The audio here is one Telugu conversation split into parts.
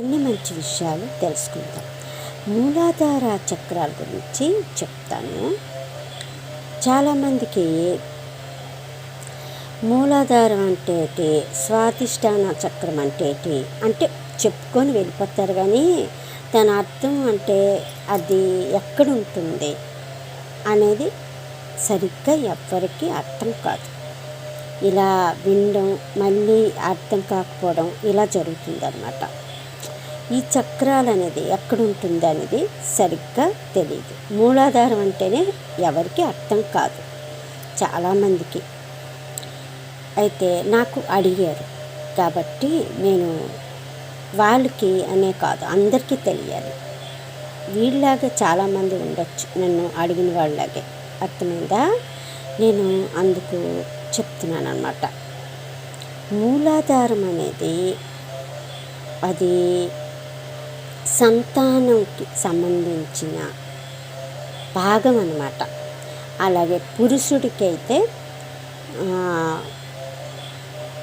అన్ని మంచి విషయాలు తెలుసుకుందాం. మూలాధార చక్రాల గురించి చెప్తాను. చాలామందికి మూలాధారం అంటే ఏంటి? స్వాతిష్టాన చక్రం అంటే ఏంటి? అంటే చెప్పుకొని వెళ్ళిపోతారు కానీ దాని అర్థం అంటే అది ఎక్కడ ఉంటుంది అనేది సరిగ్గా ఎవ్వరికీ అర్థం కాదు. ఇలా వినడం మళ్ళీ అర్థం కాకపోవడం ఇలా జరుగుతుందన్నమాట. ఈ చక్రాలు అనేది ఎక్కడుంటుంది అనేది సరిగ్గా తెలియదు మూలాధారం అంటేనే ఎవరికి అర్థం కాదు. చాలామందికి. అయితే నాకు అడిగారు. కాబట్టి నేను వాళ్ళకి అనే కాదు అందరికీ తెలియాలి. వీళ్ళలాగా చాలామంది ఉండొచ్చు నన్ను అడిగిన వాళ్ళలాగే. అర్థమైందా? నేను అందుకు చెప్తున్నాను అనమాట మూలాధారం అనేది అది సంతానంకి సంబంధించిన భాగం అనమాట అలాగే పురుషుడికి అయితే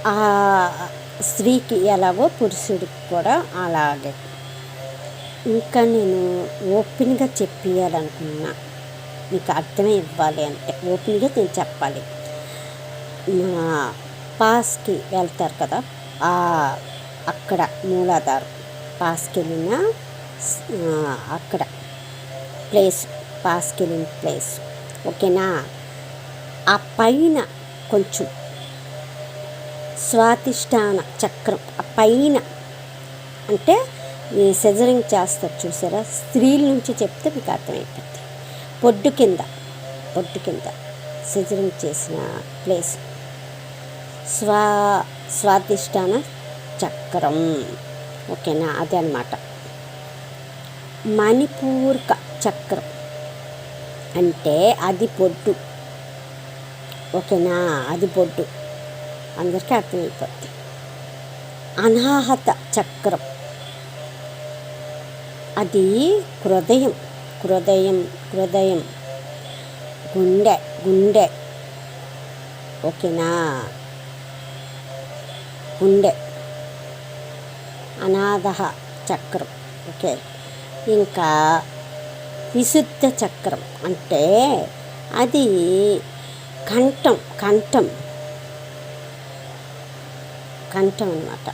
ఆ స్త్రీకి ఎలాగో పురుషుడికి కూడా అలాగే. ఇంకా నేను ఓపెన్గా చెప్పియాలనుకున్నా. మీకు అర్థమే ఇవ్వాలి అంటే ఓపెన్గా నేను చెప్పాలి. పాస్కి వెళ్తారు కదా అక్కడ మూలాధారం. పాస్కి వెళ్ళినా అక్కడ. ప్లేస్ పాస్కి ప్లేస్. ఓకేనా? ఆ పైన కొంచెం స్వాతిష్టాన చక్రం. ఆ పైన అంటే ఈ సెజరింగ్ చేస్తారు చూసారా? స్త్రీల నుంచి చెప్తే మీకు అర్థమైపోతుంది పొడ్డు కింద పొడ్డు కింద సెజరింగ్ చేసిన ప్లేస్. స్వా స్వాదిష్టాన చక్రం. ఓకేనా? అదే అనమాట మణిపూర్క చక్రం. అంటే అది పొడ్డు ఓకేనా? అది పొడ్డు అందరికీ అర్థమైపోద్ది. అనాహత చక్రం. అది హృదయం. హృదయం హృదయం. గుండె గుండె. ఓకేనా? గుండె. అనాథ చక్రం. ఓకే. ఇంకా విశుద్ధ చక్రం అంటే అది కంఠం కంఠం. కంఠం అనమాట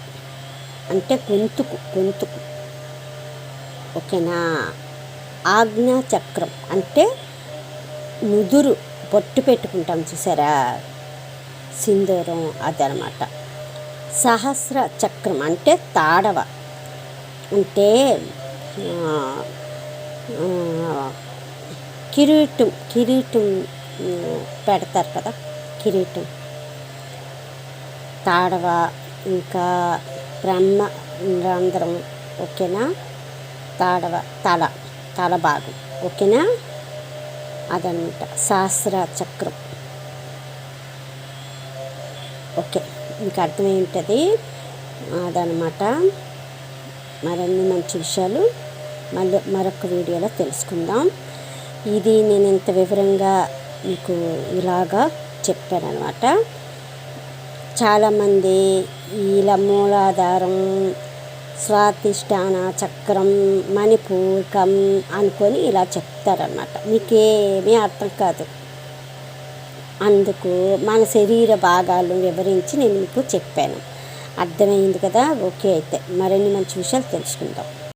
అంటే గొంతుకు గొంతుకు. ఓకేనా? ఆజ్ఞా చక్రం అంటే నుదురు బొట్టు పెట్టుకుంటాం చూసారా? సింధూరం అదనమాట సహస్ర చక్రం అంటే తాడవ. అంటే కిరీటం కిరీటం పెడతారు కదా కిరీటం. తాడవ ఇంకా బ్రహ్మ రంధ్రం ఓకేనా? తాడవ తల తల భాగం ఓకేనా? అదనమాట శాస్త్ర చక్రం. ఓకే మీకు అర్థమేంటది? అదనమాట. మరిన్ని మంచి విషయాలు మళ్ళీ మరొక వీడియోలో తెలుసుకుందాం. ఇది నేను ఇంత వివరంగా మీకు ఇలాగా చెప్పానమాట చాలామంది ఇలా మూలాధారం స్వాతిష్టాన చక్రం మణిపూర్కం అనుకొని ఇలా చెప్తారనమాట మీకేమీ అర్థం కాదు. అందుకు మన శరీర భాగాలు వివరించి నేను మీకు చెప్పాను. అర్థమైంది కదా? ఓకే అయితే మరిన్ని మంచి విషయాలు తెలుసుకుందాం.